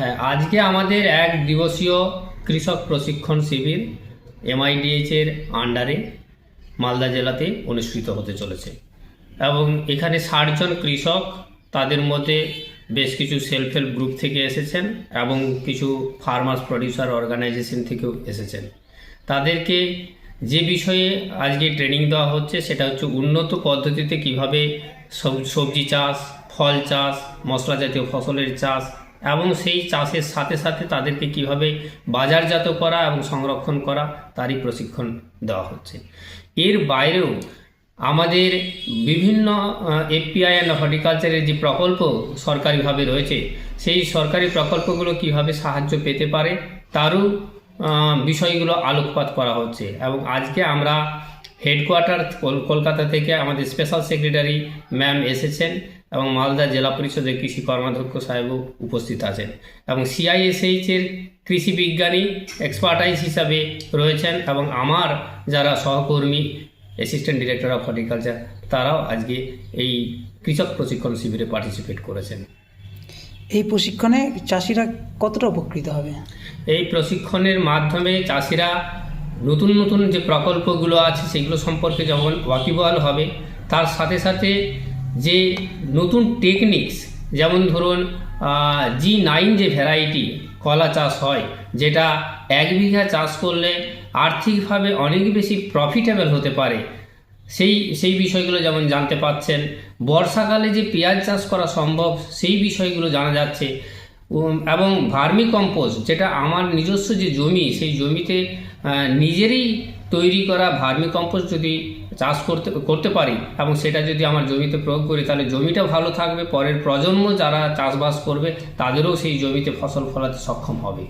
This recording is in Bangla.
হ্যাঁ আজকে আমাদের এক দিবসীয় কৃষক প্রশিক্ষণ শিবির এমআইডিএইচ এর আন্ডারে মালদা জেলাতে অনুষ্ঠিত হতে চলেছে। এবং এখানে ষাটজন কৃষক তাদের মধ্যে বেশ কিছু সেলফ হেল্প গ্রুপ থেকে এসেছেন এবং কিছু ফার্মার্স প্রডিউসার অর্গানাইজেশন থেকেও এসেছেন। তাদেরকে যে বিষয়ে আজকে ট্রেনিং দেওয়া হচ্ছে সেটা হচ্ছে উন্নত পদ্ধতিতে কীভাবে সব- সবজি চাষ, ফল চাষ, মশলা জাতীয় ফসলের চাষ এবং সেই চাষের সাথে সাথে তাদেরকে কীভাবে বাজারজাত করা এবং সংরক্ষণ করা, তারই প্রশিক্ষণ দেওয়া হচ্ছে। এর বাইরেও আমাদের বিভিন্ন এফপিআই অ্যান্ড হর্টিকালচারের যে প্রকল্প সরকারিভাবে রয়েছে, সেই সরকারি প্রকল্পগুলো কীভাবে সাহায্য পেতে পারে, তারও বিষয়গুলো আলোকপাত করা হচ্ছে। এবং আজকে আমরা হেডকোয়ার্টার কল- কলকাতা থেকে আমাদের স্পেশাল সেক্রেটারি ম্যাম এসেছেন এবং মালদা জেলা পরিষদের কৃষি কর্মাধ্যক্ষ সাহেবও উপস্থিত আছেন এবং সিআইএসএইচ এর কৃষি বিজ্ঞানী এক্সপার্টাইজ হিসাবে রয়েছেন এবং আমার যারা সহকর্মী অ্যাসিস্ট্যান্ট ডিরেক্টর অফ হর্টিকালচার তারাও আজকে এই কৃষক প্রশিক্ষণ শিবিরে পার্টিসিপেট করেছেন। এই প্রশিক্ষণে চাষিরা কতটা উপকৃত হবে? এই প্রশিক্ষণের মাধ্যমে চাষিরা নতুন নতুন যে প্রকল্পগুলো আছে, সেগুলো সম্পর্কে যখন ওয়াকিবহাল হবে, তার সাথে সাথে যে নতুন টেকনিক্স যেমন ধরুন জি নাইন যে ভ্যারাইটি কলা চাষ হয়, যেটা এক বিঘা চাষ করলে আর্থিকভাবে অনেক বেশি প্রফিটেবল হতে পারে। সেই সেই বিষয়গুলো যেমন জানতে পাচ্ছেন, বর্ষাকালে যে পেঁয়াজ চাষ করা সম্ভব, সেই বিষয়গুলো জানা যাচ্ছে। এবং ভার্মি কম্পোস্ট যেটা আমার নিজস্ব যে জমি, সেই জমিতে নিজেরই তৈরি করা ভার্মি কম্পোস্ট যদি চাষ করতে করতে পারি এবং সেটা যদি আমার জমিতে প্রয়োগ করি, তাহলে জমিটা ভালো থাকবে। পরের প্রজন্ম যারা চাষবাস করবে, তাদেরও সেই জমিতে ফসল ফলাতে সক্ষম হবে।